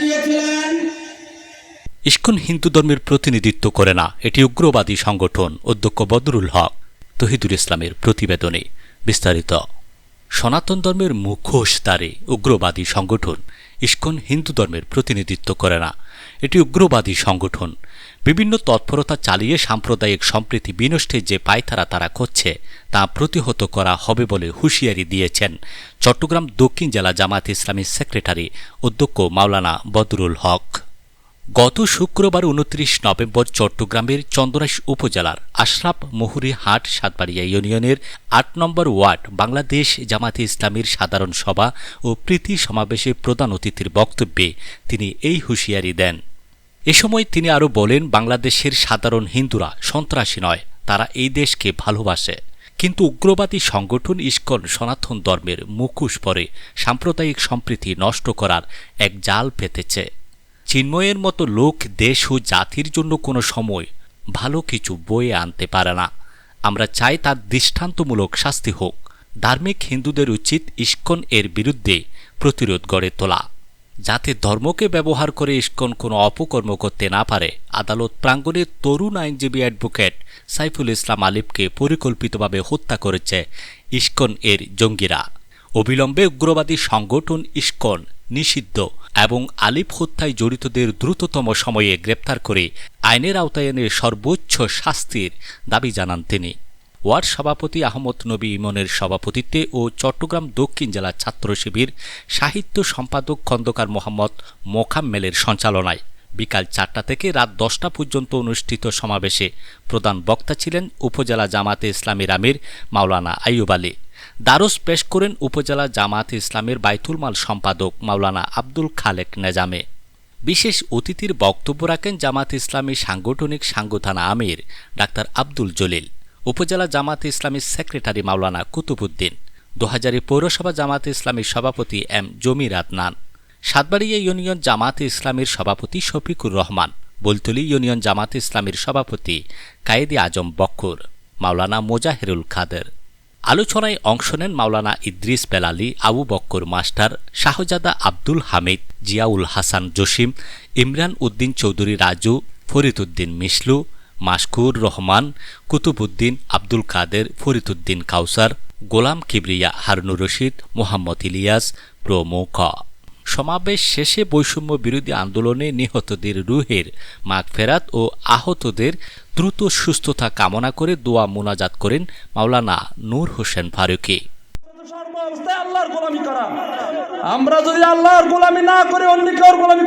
দিয়েছিলেন। ইস্কন হিন্দু ধর্মের প্রতিনিধিত্ব করে না, এটি উগ্রবাদী সংগঠন, অধ্যক্ষ বদরুল হক, তহিদুল ইসলামের প্রতিবেদনে বিস্তারিত। সনাতন ধর্মের মুখোশ দ্বারে উগ্রবাদী সংগঠন ইস্কন হিন্দু ধর্মের প্রতিনিধিত্ব করে না, এটি উগ্রবাদী সংগঠন বিভিন্ন তৎপরতা চালিয়ে সাম্প্রদায়িক সম্প্রীতি বিনষ্টের যে পায়তারা তারা করছে, তা প্রতিহত করা হবে বলে হুঁশিয়ারি দিয়েছেন চট্টগ্রাম দক্ষিণ জেলা জামাত ইসলামী সেক্রেটারি অধ্যক্ষ মাওলানা বদরুল হক। গত শুক্রবার উনত্রিশ নভেম্বর চট্টগ্রামের চন্দনাইশ উপজেলার আশরাফ মহুরি হাট সাতবাড়িয়া ইউনিয়নের আট নম্বর ওয়ার্ড বাংলাদেশ জামাতে ইসলামীর সাধারণ সভা ও প্রীতি সমাবেশে প্রধান অতিথির বক্তব্যে তিনি এই হুঁশিয়ারি দেন। এ সময় তিনি আরও বলেন, বাংলাদেশের সাধারণ হিন্দুরা সন্ত্রাসী নয়, তারা এই দেশকে ভালোবাসে। কিন্তু উগ্রবাদী সংগঠন ইস্কন সনাতন ধর্মের মুখোশ পরে সাম্প্রদায়িক সম্প্রীতি নষ্ট করার এক জাল পেতেছে চিন্ময়ের মতো লোক দেশ ও জাতির জন্য কোনো সময় ভালো কিছু বয়ে আনতে পারে না। আমরা চাই তার দৃষ্টান্তমূলক শাস্তি হোক। ধার্মিক হিন্দুদের উচিত ইস্কন এর বিরুদ্ধে প্রতিরোধ গড়ে তোলা। যাতে ধর্মকে ব্যবহার করে ইস্কন কোনো অপকর্ম করতে না পারে, আদালত প্রাঙ্গণে তরুণ আইনজীবী অ্যাডভোকেট সাইফুল ইসলাম আলিফকে পরিকল্পিতভাবে হত্যা করেছে ইস্কন এর জঙ্গিরা। অবিলম্বে উগ্রবাদী সংগঠন ইস্কন নিষিদ্ধ এবং আলিফ হত্যায় জড়িতদের দ্রুততম সময়ে গ্রেপ্তার করে আইনের আওতায় এনে সর্বোচ্চ শাস্তির দাবি জানান তিনি। ওয়ার্ড সভাপতি আহমদ নবী ইমনের সভাপতিত্বে ও চট্টগ্রাম দক্ষিণ জেলা ছাত্র শিবির সাহিত্য সম্পাদক খন্দকার মোহাম্মদ মোকাম্মেলের সঞ্চালনায় বিকাল চারটা থেকে রাত দশটা পর্যন্ত অনুষ্ঠিত সমাবেশে প্রধান বক্তা ছিলেন উপজেলা জামাতে ইসলামীর আমির মাওলানা আইয়ুব আলী। দ্বারস পেশ করেন উপজেলা জামাত ইসলামের বাইতুল মাল সম্পাদক মাওলানা আব্দুল খালেক নেজামে। বিশেষ অতিথির বক্তব্য রাখেন জামাত ইসলামী সাংগঠনিক সাংগঠনা আমির ডাক্তার আব্দুল জলিল। উপজেলা জামাত ইসলামীর সেক্রেটারি মাওলানা কুতুবুদ্দিন দোহাজারি পৌরসভা জামাত ইসলামীর সভাপতি এম জমির আদনান, সাতবাড়িয়া ইউনিয়ন জামাত ইসলামীর সভাপতি শফিকুর রহমান, বলতলি ইউনিয়ন জামাত ইসলামীর সভাপতি কায়েদি আজম বক্কর, মাওলানা মোজাহেরুল খাদের আলোচনায় অংশ নেন মাওলানা ইদ্রিস বেলালি, আবু বক্কর মাস্টার, শাহজাদা আব্দুল হামিদ, জিয়াউল হাসান জসিম, ইমরান উদ্দিন চৌধুরী রাজু ফরিদ উদ্দিন মিসলু মাসকুর রহমান কুতুবুদ্দিন আব্দুল কাদের ফরিদুদ্দিন কাউসার, গোলাম কিবরিয়া হারুনুর রশিদ, মোহাম্মদ ইলিয়াস প্রমুখ। সমাবেশ শেষে বৈষম্য বিরোধী আন্দোলনে নিহতদের রুহের মাগফেরাত ও আহতদের দ্রুত সুস্থতা কামনা করে দোয়া মোনাজাত করেন মাওলানা নূর হোসেন ফারুকী। আমরা যদি আল্লাহর গোলামি না করে অন্য কেউ গোলামি